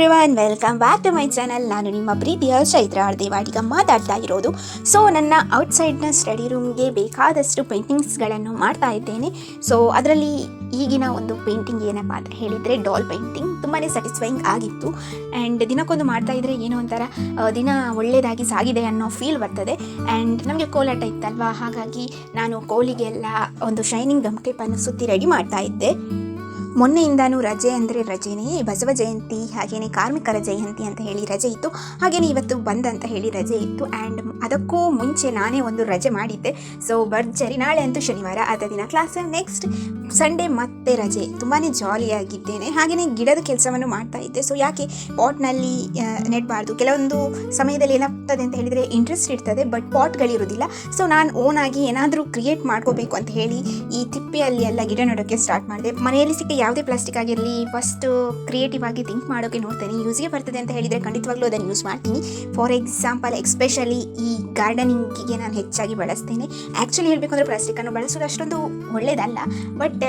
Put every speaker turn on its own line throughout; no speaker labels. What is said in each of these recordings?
Everyone welcome back to my channel ನಾನು ನಿಮ್ಮ ಪ್ರೀತಿಯ ಚೈತ್ರ ದೇವಾಡಿಗ ಮಾತಾಡ್ತಾ ಇರೋದು. ಸೊ ನನ್ನ ಔಟ್ಸೈಡ್ನ ಸ್ಟಡಿ ರೂಮ್ಗೆ ಬೇಕಾದಷ್ಟು ಪೇಂಟಿಂಗ್ಸ್ಗಳನ್ನು ಮಾಡ್ತಾ ಇದ್ದೇನೆ. ಸೊ ಅದರಲ್ಲಿ ಈಗಿನ ಒಂದು ಪೇಂಟಿಂಗ್ ಏನಪ್ಪ ಅಂತ ಹೇಳಿದರೆ ಡಾಲ್ ಪೇಂಟಿಂಗ್ ತುಂಬಾ ಸ್ಯಾಟಿಸ್ಫೈಯಿಂಗ್ ಆಗಿತ್ತು. ಆ್ಯಂಡ್ ದಿನಕ್ಕೊಂದು ಮಾಡ್ತಾ ಇದ್ದರೆ ಏನೋ ಒಂಥರ ದಿನ ಒಳ್ಳೆಯದಾಗಿ ಸಾಗಿದೆ ಅನ್ನೋ ಫೀಲ್ ಬರ್ತದೆ. ಆ್ಯಂಡ್ ನಮಗೆ ಕೋಲಾಟ ಇತ್ತಲ್ವಾ? ಹಾಗಾಗಿ ನಾನು ಕೋಲಿಗೆಲ್ಲ ಒಂದು ಶೈನಿಂಗ್ ಗಮ್ ಟೇಪನ್ನು ಸುತ್ತಿ ರೆಡಿ ಮಾಡ್ತಾ ಇದ್ದೆ. ಮೊನ್ನೆಯಿಂದಾನು ರಜೆ ಅಂದರೆ ರಜೆನೇ. ಬಸವ ಜಯಂತಿ ಹಾಗೆಯೇ ಕಾರ್ಮಿಕರ ಜಯಂತಿ ಅಂತ ಹೇಳಿ ರಜೆ ಇತ್ತು. ಹಾಗೆಯೇ ಇವತ್ತು ಬಂದ ಅಂತ ಹೇಳಿ ರಜೆ ಇತ್ತು. ಆ್ಯಂಡ್ ಅದಕ್ಕೂ ಮುಂಚೆ ನಾನೇ ಒಂದು ರಜೆ ಮಾಡಿದ್ದೆ. ಸೊ ಭರ್ಜರಿ. ನಾಳೆ ಅಂತೂ ಶನಿವಾರ. ಆದ ದಿನ ಕ್ಲಾಸ್ ನೆಕ್ಸ್ಟ್ ಸಂಡೇ ಮತ್ತೆ ರಜೆ. ತುಂಬಾ ಜಾಲಿಯಾಗಿದ್ದೇನೆ ಹಾಗೆಯೇ ಗಿಡದ ಕೆಲಸವನ್ನು ಮಾಡ್ತಾ ಇದ್ದೆ. ಸೊ ಯಾಕೆ? ಪಾಟ್ನಲ್ಲಿ ನೆಡಬಾರ್ದು. ಕೆಲವೊಂದು ಸಮಯದಲ್ಲಿ ಏನಾಗ್ತದೆ ಅಂತ ಹೇಳಿದರೆ ಇಂಟ್ರೆಸ್ಟ್ ಇರ್ತದೆ ಬಟ್ ಪಾಟ್ಗಳಿರೋದಿಲ್ಲ ಸೊ ನಾನು ಓನ್ ಆಗಿ ಏನಾದರೂ ಕ್ರಿಯೇಟ್ ಮಾಡ್ಕೋಬೇಕು ಅಂತ ಹೇಳಿ ಈ ತಿಪ್ಪೆಯಲ್ಲಿ ಎಲ್ಲ ಗಿಡ ನೆಡೋಕ್ಕೆ ಸ್ಟಾರ್ಟ್ ಮಾಡಿದೆ. ಮನೆಯಲ್ಲಿ ಸಿಕ್ಕ ಯಾವುದೇ ಪ್ಲಾಸ್ಟಿಕ್ ಆಗಿರಲಿ ಫಸ್ಟ್ ಕ್ರಿಯೇಟಿವ್ ಆಗಿ ಥಿಂಕ್ ಮಾಡೋಕ್ಕೆ ನೋಡ್ತೇನೆ. ಯೂಸ್ಗೆ ಬರ್ತದೆ ಅಂತ ಹೇಳಿದರೆ ಖಂಡಿತವಾಗ್ಲೂ ಅದನ್ನು ಯೂಸ್ ಮಾಡ್ತೀನಿ. ಫಾರ್ ಎಕ್ಸಾಂಪಲ್ ಎಕ್ಸ್ಪೆಷಲಿ ಈ ಗಾರ್ಡನಿಂಗಿಗೆ ನಾನು ಹೆಚ್ಚಾಗಿ ಬಳಸ್ತೇನೆ. ಆ್ಯಕ್ಚುಲಿ ಹೇಳಬೇಕು ಅಂದರೆ ಬಳಸೋದು ಅಷ್ಟೊಂದು ಒಳ್ಳೆಯದಲ್ಲ ಬಟ್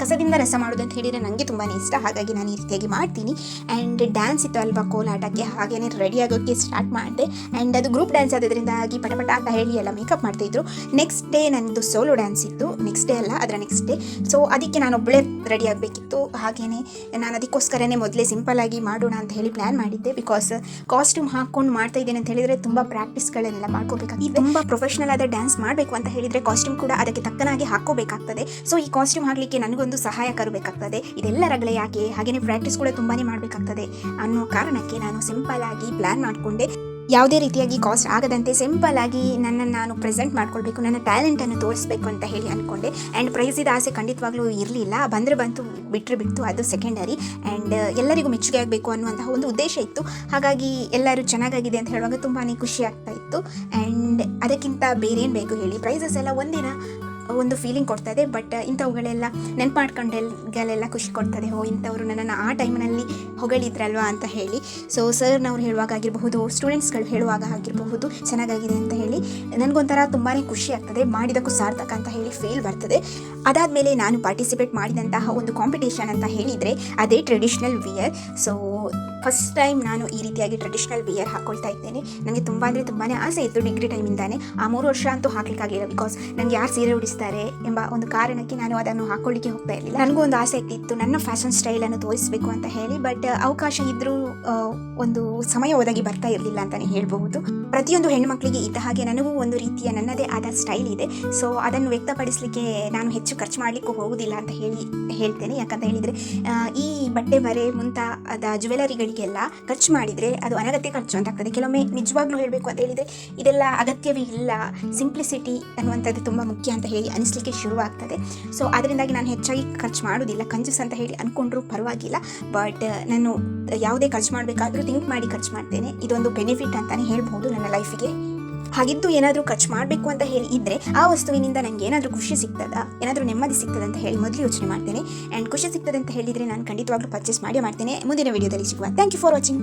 ಕಸದಿಂದ ರಸ ಮಾಡೋದು ಅಂತ ಹೇಳಿದರೆ ನನಗೆ ತುಂಬಾ ಇಷ್ಟ. ಹಾಗಾಗಿ ನಾನು ಈ ರೀತಿಯಾಗಿ ಮಾಡ್ತೀನಿ. ಆ್ಯಂಡ್ ಡ್ಯಾನ್ಸ್ ಇತ್ತು ಅಲ್ವಾ ಕೋಲಾಟಕ್ಕೆ, ಹಾಗೇನೆ ರೆಡಿ ಆಗೋಕ್ಕೆ ಸ್ಟಾರ್ಟ್ ಮಾಡಿದೆ. ಆ್ಯಂಡ್ ಅದು ಗ್ರೂಪ್ ಡ್ಯಾನ್ಸ್ ಆಗೋದ್ರಿಂದಾಗಿ ಪಟಪಟ ಅಂತ ಹೇಳಿ ಎಲ್ಲ ಮೇಕಪ್ ಮಾಡ್ತಾಯಿದ್ರು ನೆಕ್ಸ್ಟ್ ಡೇ ನನ್ನದು ಸೋಲೋ ಡ್ಯಾನ್ಸ್ ಇತ್ತು. ನೆಕ್ಸ್ಟ್ ಡೇ ಅಲ್ಲ, ಅದರ ನೆಕ್ಸ್ಟ್ ಡೇ ಸೊ ಅದಕ್ಕೆ ನಾನು ಒಬ್ಬಳೇ ರೆಡಿ ಆಗಬೇಕಿತ್ತು ಹಾಗೆಯೇ ನಾನು ಅದಕ್ಕೋಸ್ಕರನೇ ಮೊದಲೇ ಸಿಂಪಲ್ಲಾಗಿ ಮಾಡೋಣ ಅಂತ ಹೇಳಿ ಪ್ಲ್ಯಾನ್ ಮಾಡಿದ್ದೆ. ಬಿಕಾಸ್ ಕಾಸ್ಟ್ಯೂಮ್ ಹಾಕ್ಕೊಂಡು ಮಾಡ್ತಾ ಇದ್ದೇನೆ ಅಂತ ಹೇಳಿದರೆ ತುಂಬ ಪ್ರಾಕ್ಟೀಸ್ಗಳನ್ನೆಲ್ಲ ಮಾಡ್ಕೋಬೇಕಾಗಿ ತುಂಬ ಪ್ರೊಫೆಷನಲ್ ಆದ ಡ್ಯಾನ್ಸ್ ಮಾಡಬೇಕು ಅಂತ ಹೇಳಿದರೆ ಕಾಸ್ಟ್ಯೂಮ್ ಕೂಡ ಅದಕ್ಕೆ ತಕ್ಕನಾಗಿ ಹಾಕೋಬೇಕಾಗ್ತದೆ ಸೊ ಈ ಕಾಸ್ಟ್ಯೂಮ್ ಹಾಕಲಿಕ್ಕೆ ನನಗೊಂದು ಸಹಾಯ ಬೇಕಾಗ್ತದೆ. ಇದೆಲ್ಲ ರಗಳೇ ಯಾಕೆ? ಹಾಗೆಯೇ ಪ್ರಾಕ್ಟೀಸ್ ಕೂಡ ತುಂಬಾ ಮಾಡಬೇಕಾಗ್ತದೆ ಅನ್ನೋ ಕಾರಣಕ್ಕೆ ನಾನು ಸಿಂಪಲ್ ಆಗಿ ಪ್ಲ್ಯಾನ್ ಮಾಡಿಕೊಂಡೆ. ಯಾವುದೇ ರೀತಿಯಾಗಿ ಕಾಸ್ಟ್ ಆಗದಂತೆ ಸಿಂಪಲ್ ಆಗಿ ನನ್ನನ್ನು ನಾನು ಪ್ರೆಸೆಂಟ್ ಮಾಡ್ಕೊಳ್ಬೇಕು, ನನ್ನ ಟ್ಯಾಲೆಂಟನ್ನು ತೋರಿಸ್ಬೇಕು ಅಂತ ಹೇಳಿ ಅಂದ್ಕೊಂಡೆ ಆ್ಯಂಡ್ ಪ್ರೈಸಿದ ಆಸೆ ಖಂಡಿತವಾಗ್ಲೂ ಇರಲಿಲ್ಲ. ಬಂದರೆ ಬಂತು ಬಿಟ್ಟರೆ ಬಿಟ್ಟು ಅದು ಸೆಕೆಂಡರಿ ಆ್ಯಂಡ್ ಎಲ್ಲರಿಗೂ ಮೆಚ್ಚುಗೆ ಆಗಬೇಕು ಅನ್ನುವಂತಹ ಒಂದು ಉದ್ದೇಶ ಇತ್ತು. ಹಾಗಾಗಿ ಎಲ್ಲರೂ ಚೆನ್ನಾಗಾಗಿದೆ ಅಂತ ಹೇಳುವಾಗ ತುಂಬಾ ಖುಷಿ ಆಗ್ತಾ ಇತ್ತು. ಆ್ಯಂಡ್ ಅದಕ್ಕಿಂತ ಬೇರೆ ಏನು ಬೇಕು ಹೇಳಿ? ಪ್ರೈಸಸ್ ಎಲ್ಲ ಒಂದಿನ ಒಂದು ಫೀಲಿಂಗ್ ಕೊಡ್ತದೆ ಬಟ್ ಇಂಥವುಗಳೆಲ್ಲ ನೆನ್ಪು ಮಾಡ್ಕೊಂಡೆಲ್ಲ ಖುಷಿ ಕೊಡ್ತದೆ. ಓ, ಇಂಥವ್ರು ನನ್ನನ್ನು ಆ ಟೈಮ್ನಲ್ಲಿ ಹೊಗಳಿದ್ರಲ್ವಾ ಅಂತ ಹೇಳಿ. ಸೊ ಸರ್ನವ್ರು ಹೇಳುವಾಗ ಆಗಿರಬಹುದು ಸ್ಟೂಡೆಂಟ್ಸ್ಗಳು ಹೇಳುವಾಗ ಆಗಿರಬಹುದು, ಚೆನ್ನಾಗಾಗಿದೆ ಅಂತ ಹೇಳಿ, ನನಗೊಂಥರ ತುಂಬಾ ಖುಷಿ ಆಗ್ತದೆ, ಮಾಡಿದಕ್ಕೂ ಸಾರ್ಥಕ ಅಂತ ಹೇಳಿ ಫೀಲ್ ಬರ್ತದೆ. ಅದಾದಮೇಲೆ ನಾನು ಪಾರ್ಟಿಸಿಪೇಟ್ ಮಾಡಿದಂತಹ ಒಂದು ಕಾಂಪಿಟೇಷನ್ ಅಂತ ಹೇಳಿದರೆ, ಅದೇ traditional wear so first time ನಾನು ಈ ರೀತಿಯಾಗಿ ಟ್ರೆಡಿಷ್ನಲ್ ವಿಯರ್ ಹಾಕೊಳ್ತಾ ಇದ್ದೇನೆ. ನನಗೆ ತುಂಬ ಅಂದರೆ ತುಂಬಾ ಆಸೆ ಇತ್ತು ಡಿಗ್ರಿ ಟೈಮಿಂದಾನೆ ಆ ಮೂರು ವರ್ಷ ಅಂತೂ ಹಾಕ್ಲಿಕ್ಕಾಗಲಿಲ್ಲ ಬಿಕಾಸ್ ನನಗೆ ಯಾರು ಸೀರೆ ಉಡಿಸ್ತಾರೆ ಎಂಬ ಒಂದು ಕಾರಣಕ್ಕೆ ನಾನು ಅದನ್ನು ಹಾಕೊಳ್ಳಿಕ್ಕೆ ಹೋಗ್ತಾ ಇರಲಿಲ್ಲ. ನನಗೂ ಒಂದು ಆಸಕ್ತಿ ಇತ್ತು ನನ್ನ ಫ್ಯಾಷನ್ ಸ್ಟೈಲನ್ನು ತೋರಿಸಬೇಕು ಅಂತ ಹೇಳಿ ಬಟ್ ಅವಕಾಶ ಇದ್ರೂ ಒಂದು ಸಮಯ ಒದಗಿ ಬರ್ತಾ ಇರಲಿಲ್ಲ ಅಂತಾನೆ ಹೇಳಬಹುದು. ಪ್ರತಿಯೊಂದು ಹೆಣ್ಮಕ್ಳಿಗೆ ಇದ್ದ ಹಾಗೆ ನನಗೂ ಒಂದು ರೀತಿಯ ನನ್ನದೇ ಆದ ಸ್ಟೈಲ್ ಇದೆ. ಸೊ ಅದನ್ನು ವ್ಯಕ್ತಪಡಿಸಲಿಕ್ಕೆ ನಾನು ಹೆಚ್ಚು ಖರ್ಚು ಮಾಡಲಿಕ್ಕೂ ಹೋಗುದಿಲ್ಲ ಅಂತ ಹೇಳಿ, ಹೇಳ್ತೇನೆ. ಯಾಕಂತ ಹೇಳಿದರೆ ಈ ಬಟ್ಟೆ ಬರೆ ಮುಂತಾದ ಜ್ಯುವೆಲರಿಗಳಿಗೆಲ್ಲ ಖರ್ಚು ಮಾಡಿದ್ರೆ ಅದು ಅನಗತ್ಯ ಖರ್ಚು ಅಂತ ಆಗ್ತದೆ ಕೆಲವೊಮ್ಮೆ ನಿಜವಾಗ್ಲೂ ಹೇಳಬೇಕು ಅಂತ ಹೇಳಿದ್ರೆ, ಇದೆಲ್ಲ ಅಗತ್ಯವೇ ಇಲ್ಲ. ಸಿಂಪ್ಲಿಸಿಟಿ ಅನ್ನುವಂಥದ್ದು ತುಂಬ ಮುಖ್ಯ ಅಂತ ಹೇಳಿ ಅನಿಸ್ಲಿಕ್ಕೆ ಶುರುವಾಗ್ತದೆ. ಸೊ ಅದರಿಂದಾಗಿ ನಾನು ಹೆಚ್ಚಾಗಿ ಖರ್ಚು ಮಾಡೋದಿಲ್ಲ. ಕಂಜೂಸ್ ಅಂತ ಹೇಳಿ ಅಂದ್ಕೊಂಡ್ರೂ ಪರವಾಗಿಲ್ಲ. ಬಟ್ ನಾನು ಯಾವುದೇ ಖರ್ಚು ಮಾಡಬೇಕಾದ್ರೂ ಥಿಂಕ್ ಮಾಡಿ ಖರ್ಚು ಮಾಡ್ತೇನೆ. ಇದೊಂದು ಬೆನಿಫಿಟ್ ಅಂತಲೇ ಹೇಳ್ಬೋದು ನನ್ನ ಲೈಫಿಗೆ ಹಾಗಿದ್ದು ಏನಾದರೂ ಖರ್ಚು ಮಾಡಬೇಕು ಅಂತ ಹೇಳಿ ಇದ್ದರೆ ಆ ವಸ್ತುವಿನಿಂದ ನನಗೆ ಏನಾದರೂ ಖುಷಿ ಸಿಗ್ತದ? ಏನಾದರೂ ನೆಮ್ಮದಿ ಸಿಗ್ತದೆ ಅಂತ ಹೇಳಿ ಮೊದಲು ಯೋಚನೆ ಮಾಡ್ತೇನೆ. ಆ್ಯಂಡ್ ಖುಷಿ ಸಿಗ್ತದೆ ಅಂತ ಹೇಳಿದರೆ ನಾನು ಖಂಡಿತವಾಗ್ಲೂ ಪರ್ಚೇಸ್ ಮಾಡಿ ಮಾಡ್ತೇನೆ. ಮುಂದಿನ ವೀಡಿಯೋದಲ್ಲಿ ಸಿಗುವ. Thank you for watching